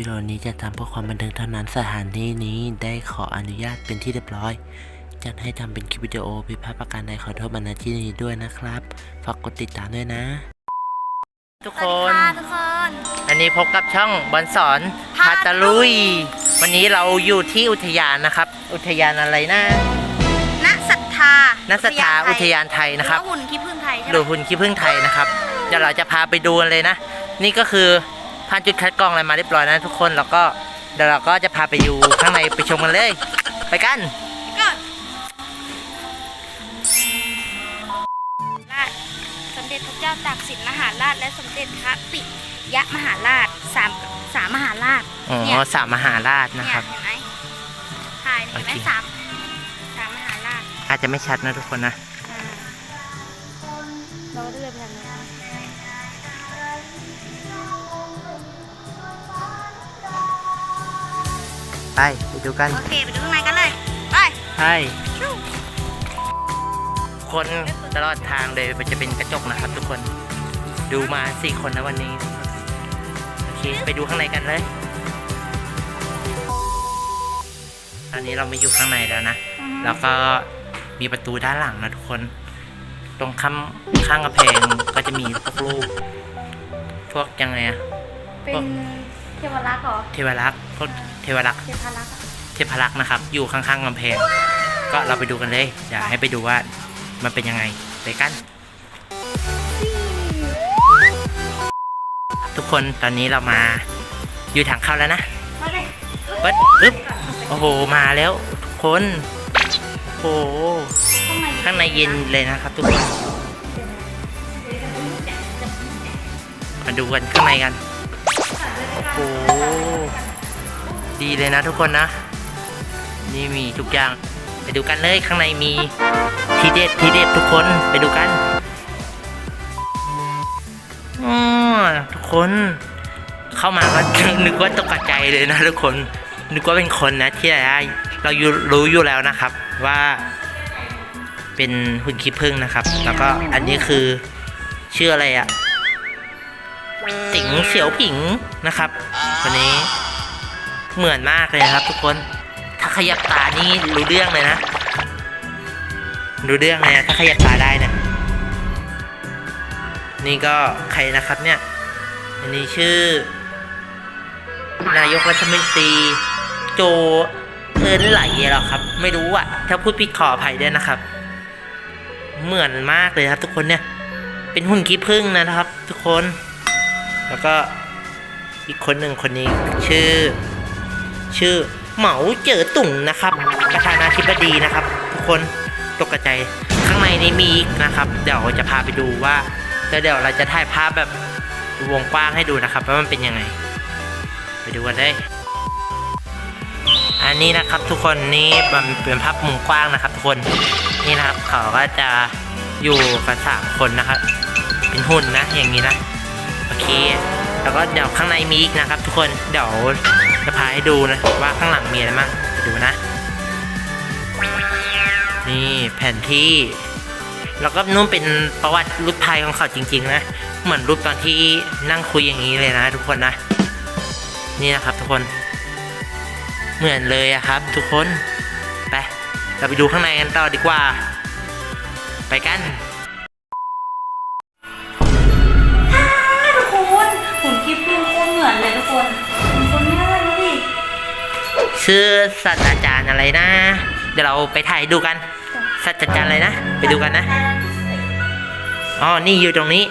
วิดีโอนี้จะทำเพื่อความบันเทิงเท่านั้นสถานที่นี้ได้ขออนุญาตเป็นที่เรียบร้อย จัดให้ทำเป็นคลิปวิดีโอผิดพลาดประการใดขอโทษบรรณาที่นี้ด้วยนะครับ ฝากกดติดตามด้วยนะ ทุกสควัสดีนค่ะทุกคน อันนี้พบกับช่องบอลสอนพาตะลุย วันนี้เราอยู่ที่อุทยานนะครับ อุทยานอะไรนะ ณศรัทธานักสถาอุทยานไทยนะครับหอว่าหุ่นขี้ผึ้งไทยใช่ไหมดูหุ่นขี้ผึ้งไทยนะครับ เดี๋ยวเราจะพาไปดูกันเลยนะ นี่ก็คือ ผ่านจุดคัดกรองอะไรมาเรียบร้อยนะทุกคนแล้วก็เดี๋ยวเราก็จะพาไปอยู่ข้างในไปชมกันเลย ไปกันก็ราชสมเด็จพระเจ้าตากสินมหาราชและสมเด็จพระปิยมหาราชสามสามมหาราชอ๋เนี่ยอสามมหาราชนะเนี่ยครับ เห็นไหมถ่ายเห็นไหมโอเค สามสามมหาราชอาจจะไม่ชัดนะทุกคนนะ อ่าเราก็เดินไปทางนั้ ไปไปดูกัน โอเค ไปดูข้างในกันเลย ไป ใช่คนตลอดทางเลยมันจะเป็นกระจกนะครับทุกคน ดูมาสี่คนนะวันนี้ โอเค ไปดูข้างในกันเลย อันนี้เรามาอยู่ข้างในแล้วนะ แล้วก็มีประตูด้านหลังนะทุกคน ตรงข้างข้างกระแพงก็จะมีพวกรูปพวกยังไงอะเป็นเทวรักษ์เหรอ เทวรักษ์พวกเท วรักษ์เทพรักษ์อะเทพรักษ์นะครับ อยู่ข้างๆกำแพง ก็เราไปดูกันเลยเดี๋ยวให้ไปดูว่ามันเป็นยังไงไปกัน ทุกคนตอนนี้เรามาอยู่ทางเข้าแล้วนะมาเลยเปิดปึ๊บโอ้โหมาแล้วทุกคนโอ้โหข้างในข้างในเย็นเลยนะครับทุกคนมาดูกันข้างในกันโอ้โห ดีเลยนะทุกคนนะ นี่มีทุกอย่างไปดูกันเลยข้างในมีทีเด็ดทีเด็ดทุกคนไปดูกันอ๋อทุกคนเข้ามาก็นึกว่าตกใจเลยนะทุกคนนึกว่าเป็นคนนะที่ได้เราอยู่รู้อยู่แล้วนะครับว่าเป็นหุ่นขี้ผึ้งนะครับ แล้วก็อันนี้คือชื่ออะไรอะสิงเสียวผิงนะครับคนนี้ เหมือนมากเลยนะครับ ทุกคน ถ้าขยับตานี่รู้เรื่องเลยนะ รู้เรื่องเลยนะถ้าขยับตาได้นะนี่ก็ใครนะครับเนี่ย อันนี้ชื่อ นายกรัฐมนตรีโจเอินไหลเหรอครับ ไม่รู้อะถ้าพูดผิดขออภัยด้วยนะครับ เหมือนมากเลยครับ ทุกคนเนี่ย เป็นหุ่นขี้ผึ้งนะครับ ทุกคน แล้วก็อีกคนหนึ่งคนนี้ชื่อ ชื่อเหมาเจ๋อตุ่งนะครับ ประธานาธิบดีนะครับ ทุกคนตกกระใจายข้างในนี้มีอีกนะครับ เดี๋ยวจะพาไปดูว่าแล้วเดี๋ยวเราจะถ่ายภาพแบบวงกว้างให้ดูนะครับว่ามันเป็นยังไง ไปดูกันเลยอันนี้นะครับทุกคนนี่มันเป็นภาพมุมกว้างนะครับ ทุกคนนี่นะครับเขาก็จะอยู่กันสามคนนะครับ เป็นหุ่นนะอย่างนี้นะโอเค แล้วก็เดี๋ยวข้างในมีอีกนะครับ ทุกคนเดี๋ยวจะพาให้ดูนะว่าข้างหลังมีอะไรบ้างดูนะ นี่แผนที่ แล้วก็นู่นเป็นประวัติรูปไทยของเขาจริง ๆ นะ เหมือนรูปตอนที่นั่งคุยอย่างนี้เลยนะ ทุกคนนะ นี่นะครับทุกคน เหมือนเลยอะครับ ทุกคน ไป เราไปดูข้างในกันต่อดีกว่า ไปกัน ชื่อศาสตราจารย์อะไรนะ เดี๋ยวเราไปถ่ายดูกันศาสตราจารย์อะไรนะ ไปดูกันนะอ๋อนี่อยู่ตรงนี้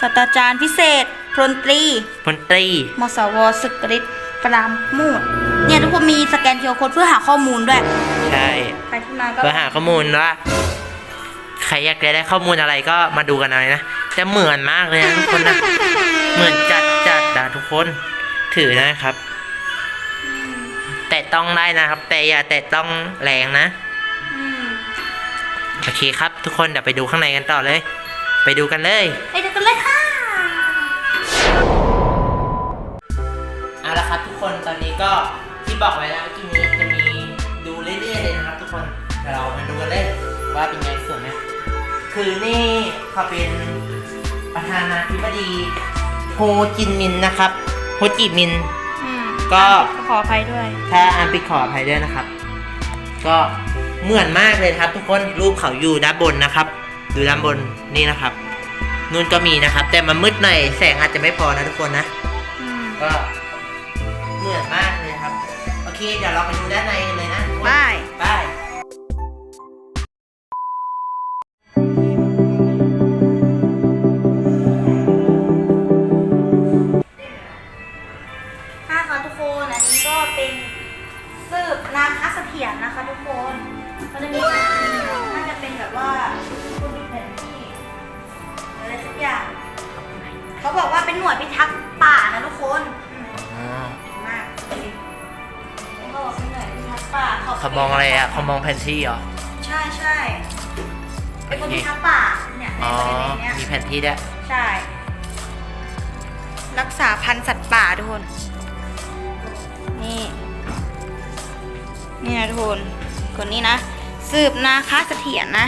ศาสตราจารย์พิเศษพลตรีพลตรีมสวศึกฤทธิ์ปรามมูดเนี่ยทุกคนมีสแกนเคียวโคดเพื่อหาข้อมูลด้วย ใช่ใครที่มาก็เพื่อหาข้อมูลว่าใครอยากจะได้ข้อมูลอะไรก็มาดูกันเอาเลยนะจะเหมือนมากเลยนะทุกคนนะเหมือนจัดจัดนะทุกคนถือนะครับ แต่ต้องได้นะครับ แต่อย่าแต่ต้องแรงนะอืมโอเคครับ ทุกคนเดี๋ยวไปดูข้างในกันต่อเลย ไปดูกันเลยไปดูกันเลยค่ะเอาละครับทุกคนตอนนี้ก็ที่บอกไว้แล้วเมื่อกี้นี้จะมีดูเรื่อยๆเลยนะครับ ทุกคนเดี๋ยวเรามาดูกันเลยว่าเป็นไงสวยไหมคือนี่เขาเป็นประธานาธิบดีโฮจินมินห์นะครับโฮจิมินห์อืม ก็ขออภัยด้วย ถ้าอันปิดขออภัยด้วยนะครับ ก็เหมือนมากเลยครับ ทุกคนรูปเขาอยู่ด้านบนนะครับ ดูด้านบนนี่นะครับนู่นก็มีนะครับ แต่มันมืดหน่อยแสงอาจจะไม่พอนะทุกคนนะอืมก็เหมือนมากเลยครับ โอเค เดี๋ยวเราไปดูด้านในกันเลยนะทุกคนไปไป ค่ะค่ะทุกคนอันนี้ก็เป็นสืบนาคเสถียรนะคะ ทุกคนก็จะมีแผนที่น่าจะเป็นแบบว่าคุณมีแผนที่อะไรสักอย่างเขาบอกว่าเป็นหน่วยพิทักษ์ป่านะทุกคนอืมอ๋อเก่งมากจริงเขาบอกเป็นหน่วยพิทักษ์ป่าเขามองอะไรอะเขามองแผนที่เหรอใช่ใช่เป็นคนพิทักษ์ป่าเนี่ยในอ๋อบริเวณเนี้ยมีแผนที่ด้วยใช่ รักษาพันธุ์สัตว์ป่าทุกคนนี่ นี่นะทุกคนคนนี้นะ สืบนาคาเสถียรนะ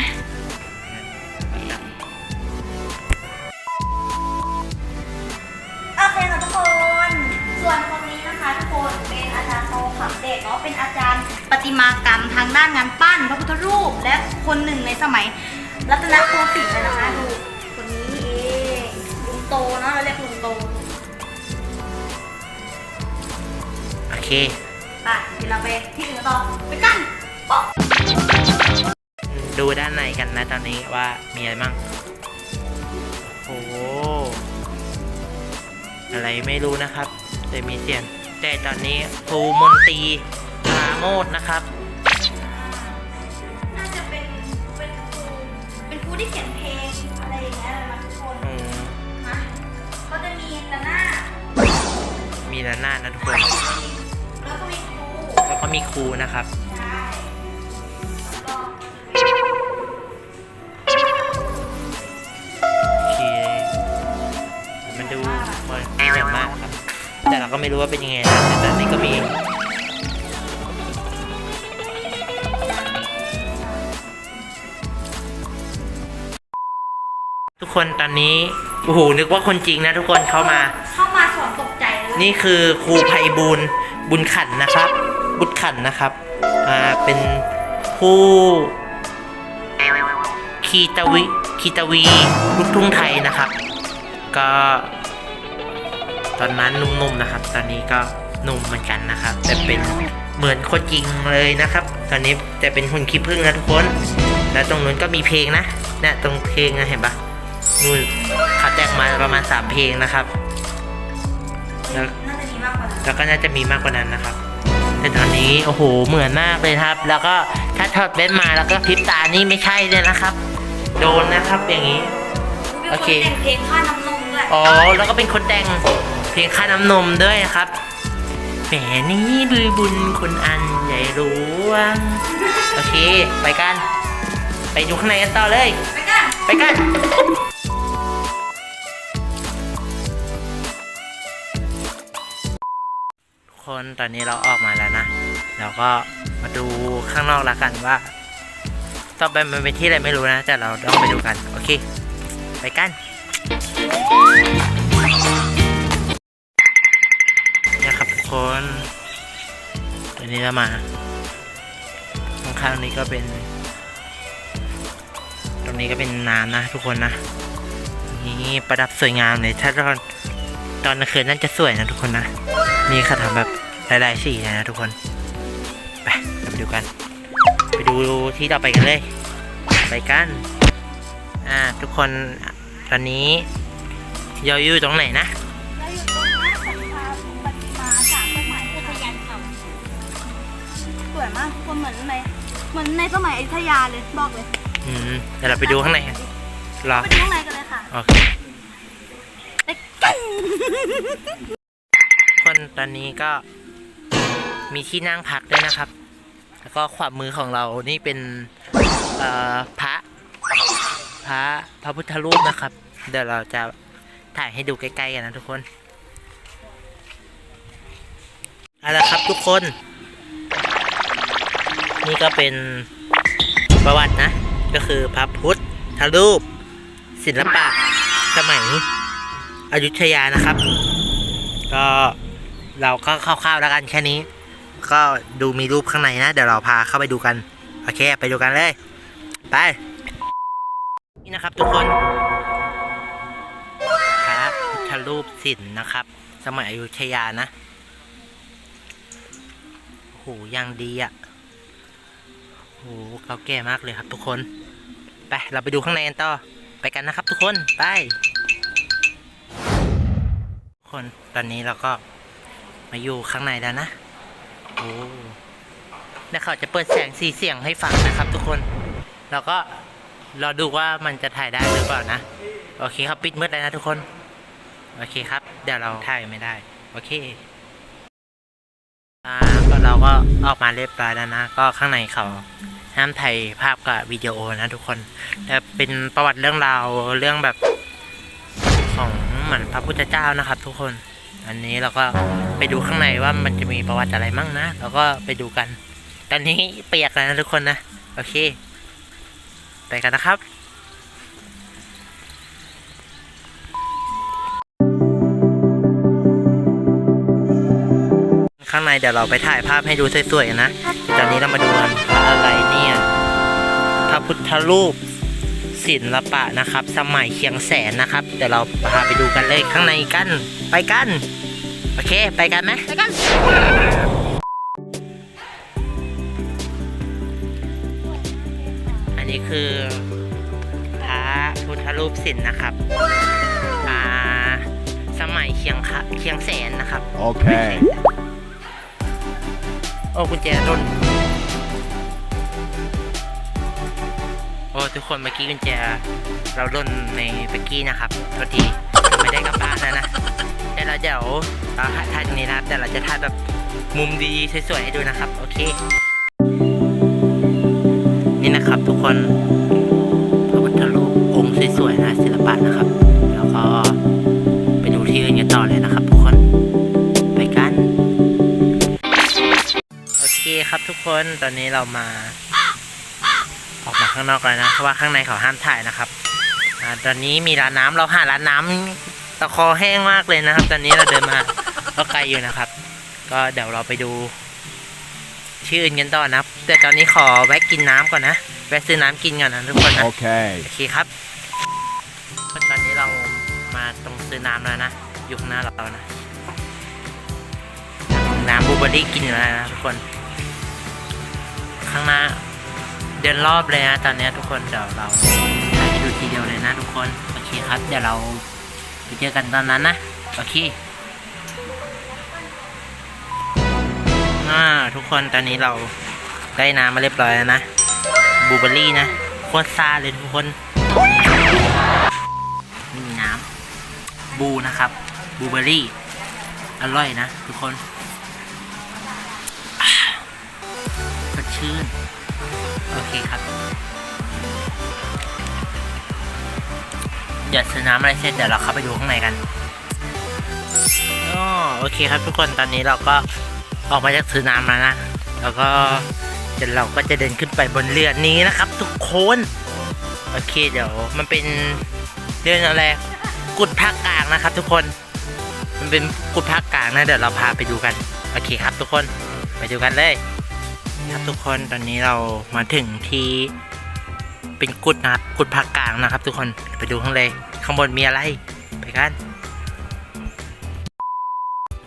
โอเคค่ะทุกคน ส่วนคนนี้นะคะทุกคนเป็นอาจารย์โตขับเด็กเนาะเป็นอาจารย์ประติมากรรมทางด้านงานปั้นพระพุทธรูป และคนหนึ่งในสมัยรัตนโกสินทร์เลยนะคะดูคนนี้เองลุงโตเนาะเราเรียกลุงโต โอเค ไปเดี๋ยวเราไปที่อื่นกันต่อไปกันป๊อกดูด้านในกันนะตอนนี้ว่ามีอะไรบ้างโอ้โหอะไรไม่รู้นะครับ แต่มีเสียงแต่ตอนนี้ครูมนตรีปราโมดนะครับ น่าจะเป็นเป็นครูเป็นครูที่เขียนเพลงอะไรอย่างเงี้ยเลยนะทุกคนอืมนะเขาจะมีระนาดมีระนาดนะทุกคนแมีครูนะครับใช่แล้วก็โอเค มันดูเหมือนเหมือนมากครับ แต่เราก็ไม่รู้ว่าเป็นยังไงนะแต่ตอนนี้ก็มีทุกคนตอนนี้โอ้โหนึกว่าคนจริงนะทุกคนเข้ามา เข้ามาสอนตกใจเลยนี่คือครูไพบูลย์บุญขันนะครับ บุญขันนะครับ อ่า เป็นผู้คีตวิคีตวีลูกทุ่งไทยนะครับ ก็ ตอนนั้นหนุ่มๆนะครับ ตอนนี้ก็หนุ่มเหมือนกันนะครับ แต่เป็นเหมือนคนจริงเลยนะครับ ตอนนี้แต่เป็นหุ่นขี้ผึ้งนะทุกคน แล้วตรงนู้นก็มีเพลงนะเนี่ยตรงเพลงนะเห็นปะนู่นเขาแต่งมาประมาณสามเพลงนะครับ แล้วก็น่าจะมีมากกว่านั้นนะครับ แต่ตอนนี้โอ้โหเหมือนมากเลยครับ แล้วก็ถ้าถอดเว้นมาแล้วก็พริบตานี่ไม่ใช่เลยนะครับ โดนนะครับอย่างนี้มีโอคนเคแต่งเพลงค่าน้ำนมด้วยอ๋อแล้วก็เป็นคนแต่งเพลงค่าน้ำนมด้วยนะครับแหมนี่บุยบุญคุณอันใหญ่หลวงโอเค ไปกัน ไปดูข้างในกันต่อเลย ไปกัน ไปกัน คนตอนนี้เราออกมาแล้วนะเราก็มาดูข้างนอกแล้วกันว่าต่อไปมันเป็นที่อะไรไม่รู้นะ แต่เราต้องไปดูกัน โอเค ไปกันนี่ยครับทุกคนตอนนี้เรามาข้างๆนี้ก็เป็น ตรงนี้ก็เป็นน้ำนะทุกคนนะ นี่ประดับสวยงามเลย ถ้าตอนตอนกลางคืนนั่นจะสวยนะทุกคนนะ มีเขาทำแบบ หลายๆสีเลยนะทุกคน ไปเราไปดูกัน ไปดูที่ต่อไปกันเลย ไปกัน อ่าทุกคนตอนนี้เราอยู่ตรงไหนนะเราอยู่ตรงหน้าศรัทธาปฏิมาจากสมัยอุทยานเก่าสวยมากคนเหมือนในเหมือนในสมัยอยุธยาเลยบอกเลย อืมเดี๋ยวเราไปดูข้างในกันรอไปดูข้างในกันเลยค่ะโอเคไปกันคนตอนนี้ก็ มีที่นั่งพักด้วยนะครับ แล้วก็ขวามือของเรานี่เป็นพระพระพระพุทธรูปนะครับ เดี๋ยวเราจะถ่ายให้ดูใกล้ๆกันนะทุกคนเอาละครับทุกคน นี่ก็เป็นประวัตินะ ก็คือพระพุทธรูป ศิลปะสมัยอยุธยานะครับ ก็เราก็คร่าวๆแล้วกันแค่นี้ ก็ดูมีรูปข้างในนะ เดี๋ยวเราพาเข้าไปดูกัน โอเค ไปดูกันเลย ไป นี่นะครับทุกคนพระพุทธรูปศิลป์นะครับ สมัยอยุธยานะโอ้โหยังดีอะ่ะโอ้โหเก่าแก่มากเลยครับทุกคน ไป เราไปดูข้างในกันต่อ ไปกันนะครับทุกคน ไปทุกคนตอนนี้เราก็มาอยู่ข้างในแล้วนะ โอ้แล้วเขาจะเปิดแสงสีเสียงให้ฟังนะครับ ทุกคน เราก็รอดูว่ามันจะถ่ายได้หรือเปล่านะ โอเคครับปิดมืดเลยนะทุกคน โอเคครับ เดี๋ยวเราถ่ายไม่ได้ โอเค อ่าก็เราก็ออกมาเรียบร้อยแล้วนะ ก็ข้างในเขาห้ามถ่ายภาพกับวิดีโอนะทุกคนแต่เป็นประวัติเรื่องราวเรื่องแบบของเหมือนพระพุทธเจ้านะครับ ทุกคน อันนี้เราก็ ไปดูข้างในว่ามันจะมีประวัติอะไรมั่งนะเราก็ไปดูกัน ตอนนี้เปียกแล้วนะทุกคนนะ โอเค ไปกันนะครับข้างในเดี๋ยวเราไปถ่ายภาพให้ดูสวยๆนะ ตอนนี้เรามาดูกันว่าอะไรเนี่ย พระพุทธรูปศิลปะนะครับ สมัยเชียงแสนนะครับ เดี๋ยวเราพาไปดูกันเลยข้างในกัน ไปกัน โอเค ไปกันไหมไปกัน อันนี้คือพระพุทธรูปศิลป์นะครับอ่าสมัยเชียงคะเชียงแสนนะครับ Okay. โอ้กุญแจร่นโอ้ทุกคนเมื่อกี้กุญแจเราร่นในเมื่อกี้นะครับโทษทีเราไม่ได้กลับบ้านนะนะแต่ เราเดี๋ยวเราถ่ายตรงนี้นะครับแต่เราจะถ่ายแบบมุมดีๆสวยๆให้ดูนะครับ โอเค นี่นะครับทุกคนพระพุทธรูปองค์สวยๆนะศิลปะนะครับ แล้วก็ไปดูที่อื่นกันต่อเลยนะครับทุกคนไปกัน โอเคครับทุกคนตอนนี้เรามา ออกมาข้างนอกแล้วนะเพราะว่าข้างในเขาห้ามถ่ายนะครับอตอนนี้มีร้านน้ำเราหาร้านน้ำ ตะคอแห้งมากเลยนะครับ ตอนนี้เราเดินมาก็ไกลอยู่นะครับ ก็เดี๋ยวเราไปดูที่อื่นกันต่อนะครับ แต่ตอนนี้ขอแวะกินน้ำก่อนนะแวะซื้อน้ำกินก่อนนะทุกคนนะ Okay. โอเคครับตอนนี้เรามาตรงซื้อน้ำแล้วนะอยู่ข้างหน้าเรานะน้ำบลูเบอร์รี่กินอยู่แล้วนะทุกคน ข้างหน้าเดินรอบเลยนะตอนนี้ทุกคนเดี๋ยวเราถ่ายให้ดูทีเดียวเลยนะทุกคนโอเคครับเดี๋ยวเราไป เจอกันตอนนั้นนะ โอเคอ่าทุกคนตอนนี้เราได้น้ำมาเรียบร้อยแล้วนะบูเบอร์รี่นะโคตรซาเลยทุกคนนี่มีน้ำบูนะครับบูเบอร์รี่อร่อยนะ ทุกคนสดชื่น โอเคครับ เดี๋ยวซื้อน้ำอะไรเสร็จเดี๋ยวเราเข้าไปดูข้างในกันอ๋อโอเคครับทุกคนตอนนี้เราก็ออกมาจากซื้อน้ำแล้วนะ แล้วก็เดี๋ยวเราก็จะเดินขึ้นไปบนเรือนี้นะครับ ทุกคนโอเคเดี๋ยวมันเป็นเรื่องอะไรกุดภาคกลางนะครับ ทุกคน มันเป็นกุดภาคกลางนะเดี๋ยวเราพาไปดูกันโอเคครับทุกคนไปดูกันเลย ครับทุกคนตอนนี้เรามาถึงที่ เป็นกุดนะครับกุดภาคกลางนะครับ ทุกคนไปดูข้างเลยข้างบนมีอะไรไปกัน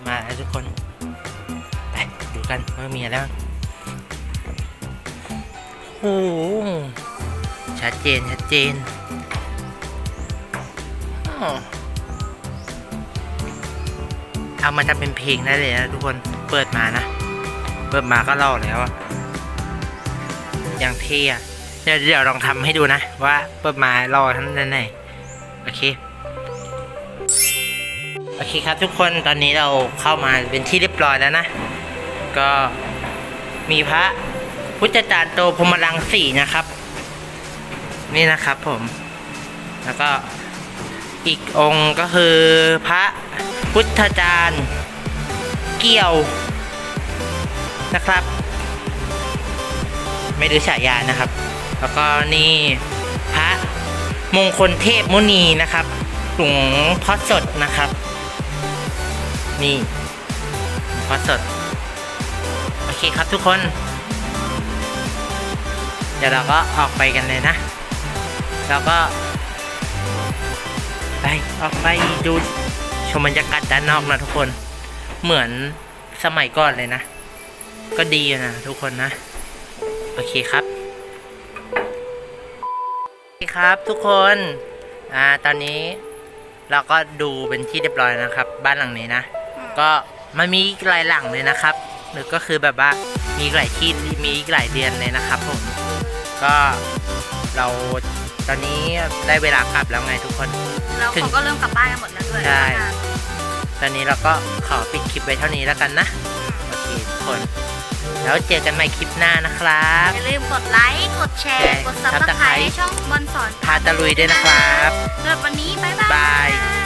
มาแล้วทุกคนไปดูกันว่ามีอะไรบ้างโอ้โหชัดเจนชัดเจนเอามาทำเป็นเพลงได้เลยนะทุกคนเปิดมานะ เปิดมาก็เล่าแล้วอะอย่างเท่อะ เดี๋ยวเดี๋ยวลองทำให้ดูนะ ว่าเปิดมาเล่าทั้งนั้นไหนโอเคโอเคครับทุกคนตอนนี้เราเข้ามาเป็นที่เรียบร้อยแล้วนะ ก็มีพระพุทธจารย์โตพรมรังสีนะครับ นี่นะครับผม แล้วก็อีกองค์ก็คือพระพุทธจารย์เกี่ยวนะครับ ไม่รู้ฉายานะครับ แล้วก็นี่พระมงคลเทพมุนีนะครับหลวงพ่อสดนะครับ นี่พาะสด โอเคครับทุกคน เดี๋ยวเราก็ออกไปกันเลยนะ แล้วก็ ไปออกไปดูชมบรรยากาศด้านนอกนะทุกคน เหมือนสมัยก่อนเลยนะ ก็ดีนะทุกคนนะ โอเคครับ คครับทุกคนอ่าตอนนี้เราก็ดูเป็นที่เรียบร้อยนะครับ บ้านหลังนี้นะ ก็มันมีอีกหลายหลังเลยนะครับหรือก็คือแบบว่ามีอีกหลายที่มีอีกหลายเดือนเลยนะครับผมก็เราตอนนี้ได้เวลากลับแล้วไงทุกคนแล้วถึงเขาก็เริ่มกลับบ้านกันหมดแล้วด้วยใช่ตอนนี้เราก็ขอปิดคลิปไว้เท่านี้แล้วกันนะโอเคทุกคน แล้วเจอกันใหม่คลิปหน้านะครับ อย่าลืมกดไลค์ กดแชร์ กดซับสไคร Subscribe ต์ช่องบอลสอนพาตะลุยด้วยนะครับสำหรับวันนี้ บ๊ายบายบาย